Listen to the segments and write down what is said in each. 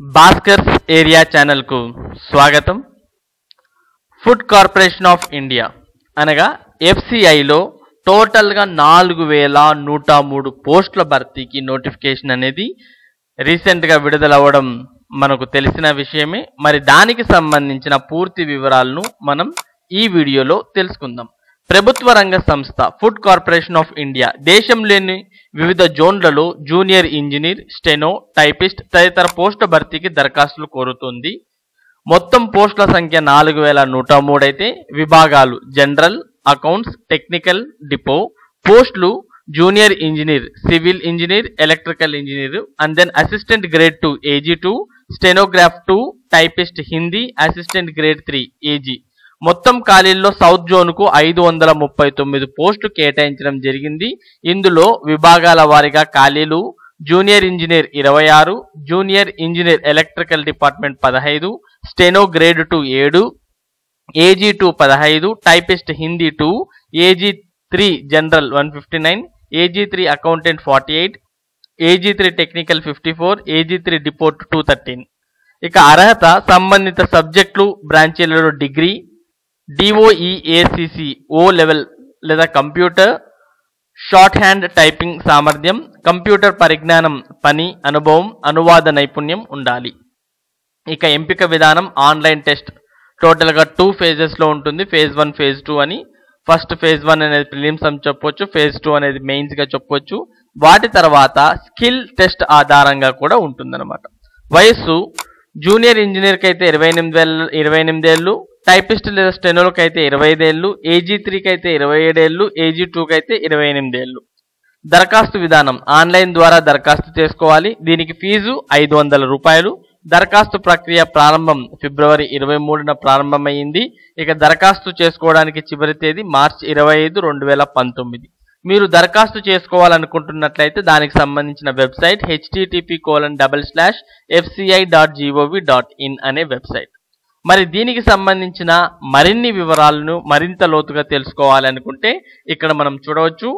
Bhaskar's area ఛానల్కు స్వాగతం. Food corporation of India అనగా ఎఫ్సిఐలో టోటల్గా నాలుగు వేల నూట మూడు పోస్టుల భర్తీకి నోటిఫికేషన్ అనేది రీసెంట్గా విడుదలవ్వడం మనకు తెలిసిన విషయమే. మరి దానికి సంబంధించిన పూర్తి వివరాలను మనం ఈ వీడియోలో తెలుసుకుందాం. ప్రభుత్వ రంగ సంస్థ ఫుడ్ కార్పొరేషన్ ఆఫ్ ఇండియా దేశంలోని వివిధ జోన్లలో జూనియర్ ఇంజనీర్ స్టెనో టైపిస్ట్ తదితర పోస్టు భర్తీకి దరఖాస్తులు కోరుతుంది. మొత్తం పోస్టుల సంఖ్య నాలుగు వేల నూట మూడు అయితే విభాగాలు జనరల్ అకౌంట్స్ టెక్నికల్ డిపో పోస్టులు junior engineer civil engineer electrical engineer and then assistant grade two AG two stenograph two typist Hindi assistant grade three AG. మొత్తం ఖాళీల్లో సౌత్ జోన్కు ఐదు వందల ముప్పై తొమ్మిది పోస్టు కేటాయించడం జరిగింది. ఇందులో విభాగాల వారీగా ఖాళీలు జూనియర్ ఇంజనీర్ ఇరవై ఆరు జూనియర్ ఇంజనీర్ ఎలక్ట్రికల్ డిపార్ట్మెంట్ పదహైదు స్టెనో గ్రేడ్ టూ ఏడు ఏజీ టూ పదహైదు typist Hindi two AG three general one fifty nine AG three accountant forty eight AG three technical fifty four AG three depot two thirteen. ఇక అర్హత సంబంధిత సబ్జెక్టులు బ్రాంచీలలో degree DOEACC O level లేదా computer short hand typing సామర్థ్యం computer పరిజ్ఞానం పని అనుభవం అనువాద నైపుణ్యం ఉండాలి. ఇక ఎంపిక విధానం ఆన్లైన్ టెస్ట్ టోటల్గా టూ ఫేజెస్లో ఉంటుంది ఫేజ్ వన్ ఫేజ్ టూ అని. ఫస్ట్ ఫేజ్ వన్ అనేది ప్రిలిమ్స్ అని చెప్పొచ్చు ఫేజ్ టూ అనేది మెయిన్స్గా చెప్పొచ్చు. వాటి తర్వాత స్కిల్ టెస్ట్ ఆధారంగా కూడా ఉంటుందన్నమాట. వయస్సు జూనియర్ ఇంజనీర్కి అయితే ఇరవై ఎనిమిది వేల ఇరవై ఎనిమిదేళ్ళు టైపిస్ట్ లేదా స్టెనోలకు అయితే ఇరవై ఐదేళ్ళు ఏజీ త్రీకి అయితే ఇరవై ఏడేళ్ళు ఏజీ టూకి అయితే ఇరవై ఎనిమిదేళ్ళు దరఖాస్తు విధానం. ఆన్లైన్ ద్వారా దరఖాస్తు చేసుకోవాలి. దీనికి ఫీజు ఐదు వందల రూపాయలు. దరఖాస్తు ప్రక్రియ ప్రారంభం ఫిబ్రవరి ఇరవై మూడున ప్రారంభమైంది ఇక దరఖాస్తు చేసుకోవడానికి చివరి తేదీ మార్చ్ ఇరవై ఐదు రెండు వేల పంతొమ్మిది. మీరు దరఖాస్తు చేసుకోవాలనుకుంటున్నట్లయితే దానికి సంబంధించిన website HTTP colon double slash FCI dot GOV dot in అనే వెబ్సైట్. మరి దీనికి సంబంధించిన మరిన్ని వివరాలను మరింత లోతుగా తెలుసుకోవాలనుకుంటే ఇక్కడ మనం చూడవచ్చు.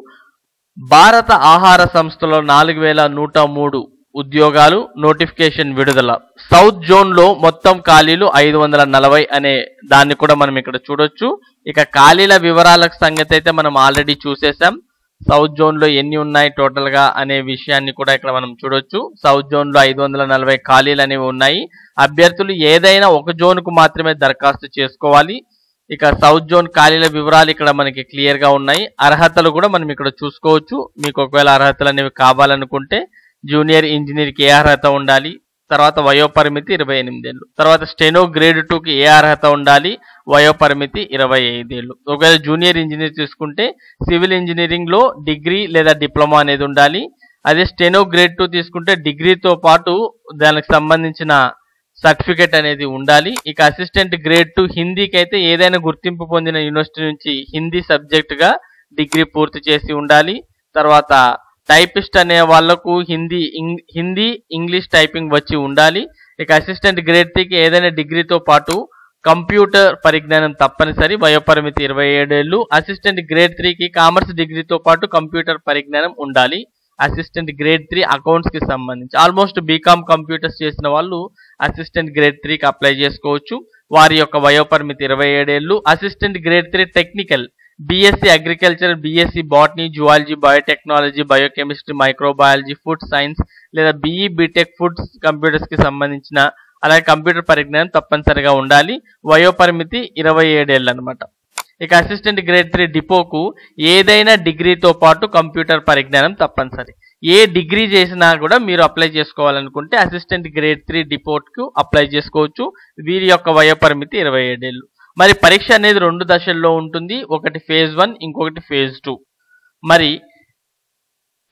భారత ఆహార సంస్థలో నాలుగు వేల నూట మూడు ఉద్యోగాలు నోటిఫికేషన్ విడుదల. సౌత్ జోన్లో మొత్తం ఖాళీలు ఐదు వందల నలభై అనే దాన్ని కూడా మనం ఇక్కడ చూడొచ్చు. ఇక ఖాళీల వివరాల సంగతి అయితే మనం ఆల్రెడీ చూసేసాం సౌత్ జోన్లో ఎన్ని ఉన్నాయి టోటల్గా అనే విషయాన్ని కూడా ఇక్కడ మనం చూడొచ్చు. సౌత్ జోన్లో ఐదు వందల నలభై ఖాళీలు అనేవి ఉన్నాయి. అభ్యర్థులు ఏదైనా ఒక జోన్కు మాత్రమే దరఖాస్తు చేసుకోవాలి. ఇక సౌత్ జోన్ ఖాళీల వివరాలు ఇక్కడ మనకి క్లియర్గా ఉన్నాయి. అర్హతలు కూడా మనం ఇక్కడ చూసుకోవచ్చు. మీకు ఒకవేళ అర్హతలు అనేవి కావాలనుకుంటే జూనియర్ ఇంజనీర్కి ఏ అర్హత ఉండాలి? తర్వాత వయోపరిమితి ఇరవై ఎనిమిదేళ్ళు. తర్వాత స్టెనో గ్రేడ్ టూకి ఏ అర్హత ఉండాలి? వయోపరిమితి ఇరవై ఐదేళ్ళు. ఒకవేళ జూనియర్ ఇంజనీర్ తీసుకుంటే సివిల్ ఇంజనీరింగ్లో డిగ్రీ లేదా డిప్లొమా అనేది ఉండాలి. అదే స్టెనో గ్రేడ్ టూ తీసుకుంటే డిగ్రీతో పాటు దానికి సంబంధించిన సర్టిఫికేట్ అనేది ఉండాలి. ఇక అసిస్టెంట్ గ్రేడ్ టూ హిందీకి అయితే ఏదైనా గుర్తింపు పొందిన యూనివర్సిటీ నుంచి హిందీ సబ్జెక్టుగా డిగ్రీ పూర్తి చేసి ఉండాలి. తర్వాత టైపిస్ట్ అనే వాళ్ళకు హిందీ హిందీ ఇంగ్లీష్ టైపింగ్ వచ్చి ఉండాలి. ఇక అసిస్టెంట్ గ్రేడ్ త్రీకి ఏదైనా డిగ్రీతో పాటు కంప్యూటర్ పరిజ్ఞానం తప్పనిసరి. వయోపరిమితి ఇరవై ఏడేళ్ళు అసిస్టెంట్ గ్రేడ్ త్రీకి కామర్స్ డిగ్రీతో పాటు కంప్యూటర్ పరిజ్ఞానం ఉండాలి. అసిస్టెంట్ గ్రేడ్ త్రీ అకౌంట్స్కి సంబంధించి. ఆల్మోస్ట్ బీకామ్ కంప్యూటర్స్ చేసిన వాళ్ళు అసిస్టెంట్ గ్రేడ్ త్రీకి అప్లై చేసుకోవచ్చు. వారి యొక్క వయోపరిమితి ఇరవై ఏడేళ్ళు assistant grade three technical BSc agriculture BSc botany zoology biotechnology biochemistry microbiology food science లేదా బీఈ బీటెక్ ఫుడ్ కంప్యూటర్స్కి సంబంధించిన అలాగే కంప్యూటర్ పరిజ్ఞానం తప్పనిసరిగా ఉండాలి. వయోపరిమితి ఇరవై ఏడేళ్ళు అనమాట ఇక అసిస్టెంట్ గ్రేడ్ త్రీ డిపోకు ఏదైనా డిగ్రీతో పాటు కంప్యూటర్ పరిజ్ఞానం తప్పనిసరి. ఏ డిగ్రీ చేసినా కూడా మీరు అప్లై చేసుకోవాలనుకుంటే అసిస్టెంట్ గ్రేడ్ త్రీ డిపోట్కు అప్లై చేసుకోవచ్చు. వీరి యొక్క వయోపరిమితి ఇరవై ఏడేళ్ళు. మరి పరీక్ష అనేది రెండు దశల్లో ఉంటుంది. ఒకటి ఫేజ్ వన్ ఇంకొకటి ఫేజ్ టూ మరి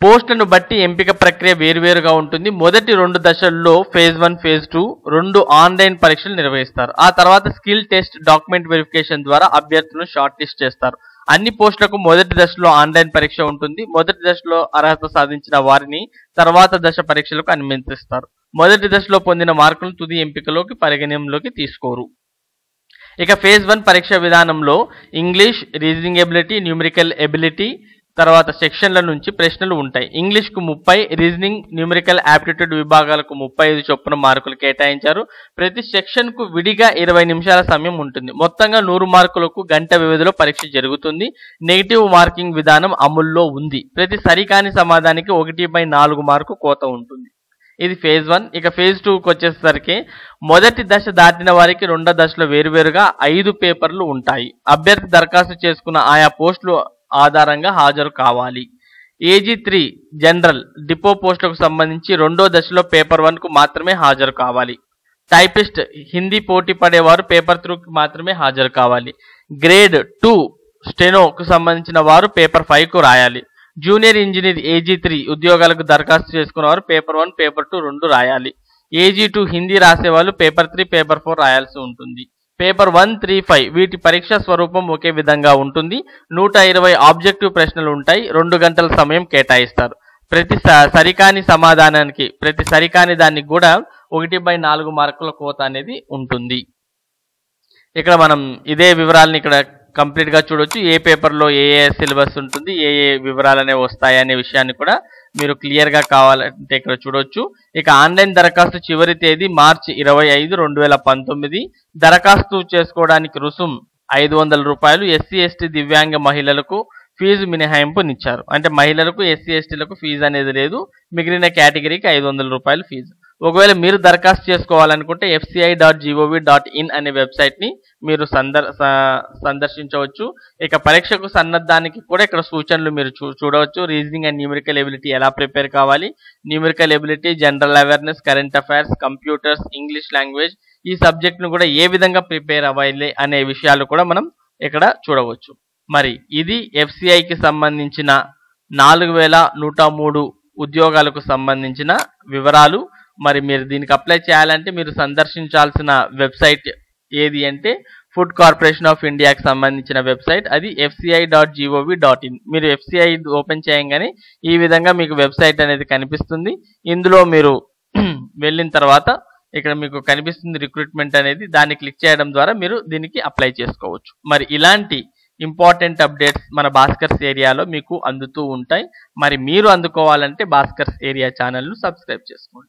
పోస్టులను బట్టి ఎంపిక ప్రక్రియ వేరువేరుగా ఉంటుంది. మొదటి రెండు దశల్లో ఫేజ్ వన్ ఫేజ్ టూ రెండు ఆన్లైన్ పరీక్షలు నిర్వహిస్తారు. ఆ తర్వాత స్కిల్ టెస్ట్ డాక్యుమెంట్ వెరిఫికేషన్ ద్వారా అభ్యర్థులను షార్ట్ లిస్ట్ చేస్తారు. అన్ని పోస్టులకు మొదటి దశలో ఆన్లైన్ పరీక్ష ఉంటుంది. మొదటి దశలో అర్హత సాధించిన వారిని తర్వాత దశ పరీక్షలకు అనుమతిస్తారు. మొదటి దశలో పొందిన మార్కులు తుది ఎంపికలోకి పరిగణనలోకి తీసుకోరు. ఇక ఫేజ్ వన్ పరీక్ష విధానంలో English reasoning ability numerical ability తర్వాత సెక్షన్ల నుంచి ప్రశ్నలు ఉంటాయి. ఇంగ్లీష్కు ముప్పై రీజనింగ్ న్యూమరికల్ యాప్టిట్యూడ్ విభాగాలకు ముప్పై ఐదు చొప్పున మార్కులు కేటాయించారు. ప్రతి సెక్షన్కు విడిగా ఇరవై నిమిషాల సమయం ఉంటుంది. మొత్తంగా నూరు మార్కులకు గంట వ్యవధిలో పరీక్ష జరుగుతుంది. నెగిటివ్ మార్కింగ్ విధానం అమల్లో ఉంది. ప్రతి సరికాని సమాధానికి ఒకటి బై నాలుగు మార్కు కోత ఉంటుంది. ఇది ఫేజ్ వన్. ఇక ఫేజ్ టూకి వచ్చేసరికి మొదటి దశ దాటిన వారికి రెండో దశలో వేరువేరుగా ఐదు పేపర్లు ఉంటాయి. అభ్యర్థి దరఖాస్తు చేసుకున్న ఆయా పోస్టులు ఆధారంగా హాజరు కావాలి. ఏజీ త్రీ జనరల్ డిపో పోస్టులకు సంబంధించి రెండో దశలో పేపర్ వన్కు మాత్రమే హాజరు కావాలి. టైపిస్ట్ హిందీ పోటీ పడేవారు పేపర్ త్రూకి మాత్రమే హాజరు కావాలి. గ్రేడ్ టూ స్టెనోకు సంబంధించిన వారు పేపర్ ఫైవ్కు రాయాలి. జూనియర్ ఇంజనీర్ ఏజీ త్రీ ఉద్యోగాలకు దరఖాస్తు చేసుకున్నవారు పేపర్ వన్ పేపర్ టూ రెండు రాయాలి. ఏజీ టూ హిందీ రాసేవాళ్ళు పేపర్ త్రీ పేపర్ ఫోర్ రాయాల్సి ఉంటుంది. పేపర్ వన్ త్రీ ఫైవ్ వీటి పరీక్ష స్వరూపం ఒకే విధంగా ఉంటుంది. నూట ఇరవై ఆబ్జెక్టివ్ ప్రశ్నలు ఉంటాయి. రెండు గంటల సమయం కేటాయిస్తారు. ప్రతి స- సరికాని సమాధానానికి ప్రతి సరికాని దానికి కూడా ఒకటి బై నాలుగు మార్కుల కోత అనేది ఉంటుంది. ఇక్కడ మనం ఇదే వివరాలను ఇక్కడ కంప్లీట్గా చూడొచ్చు. ఏ పేపర్లో ఏ ఏ సిలబస్ ఉంటుంది ఏ ఏ వివరాలు అనేవి వస్తాయి అనే విషయాన్ని కూడా మీరు క్లియర్గా కావాలంటే ఇక్కడ చూడొచ్చు. ఇక ఆన్లైన్ దరఖాస్తు చివరి తేదీ మార్చి ఇరవై ఐదు రెండు వేల పంతొమ్మిది. దరఖాస్తు చేసుకోవడానికి రుసుం ఐదు వందల రూపాయలు. ఎస్సీ ఎస్టీ దివ్యాంగ మహిళలకు ఫీజు మినహాయింపునిచ్చారు అంటే మహిళలకు ఎస్సీ ఎస్టీలకు ఫీజు అనేది లేదు. మిగిలిన కేటగిరీకి ఐదు వందల రూపాయలు ఫీజు. ఒకవేళ మీరు దరఖాస్తు చేసుకోవాలనుకుంటే FCI dot GOV dot in అనే వెబ్సైట్ని మీరు సందర్ సందర్శించవచ్చు. ఇక పరీక్షకు సన్నద్ధానికి కూడా ఇక్కడ సూచనలు మీరు చూ చూడవచ్చు. రీజనింగ్ అండ్ న్యూమరికల్ ఎబిలిటీ ఎలా ప్రిపేర్ కావాలి? Numerical ability general awareness current affairs computers English language ఈ సబ్జెక్ట్ను కూడా ఏ విధంగా ప్రిపేర్ అవ్వాలి అనే విషయాలు కూడా మనం ఇక్కడ చూడవచ్చు. మరి ఇది ఎఫ్సిఐకి సంబంధించిన నాలుగు వేల నూట మూడు ఉద్యోగాలకు సంబంధించిన వివరాలు. మరి మీరు దీనికి అప్లై చేయాలంటే మీరు సందర్శించాల్సిన వెబ్సైట్ ఏది అంటే ఫుడ్ కార్పొరేషన్ ఆఫ్ ఇండియాకి సంబంధించిన వెబ్సైట్. అది FCI dot GOV dot in. మీరు ఎఫ్సిఐ ఓపెన్ చేయగానే ఈ విధంగా మీకు వెబ్సైట్ అనేది కనిపిస్తుంది. ఇందులో మీరు వెళ్ళిన తర్వాత ఇక్కడ మీకు కనిపిస్తుంది రిక్రూట్మెంట్ అనేది. దాన్ని క్లిక్ చేయడం ద్వారా మీరు దీనికి అప్లై చేసుకోవచ్చు. మరి ఇలాంటి ఇంపార్టెంట్ అప్డేట్స్ మన భాస్కర్స్ ఏరియాలో మీకు అందుతూ ఉంటాయి. మరి మీరు అందుకోవాలంటే భాస్కర్స్ ఏరియా ఛానల్ను సబ్స్క్రైబ్ చేసుకోండి.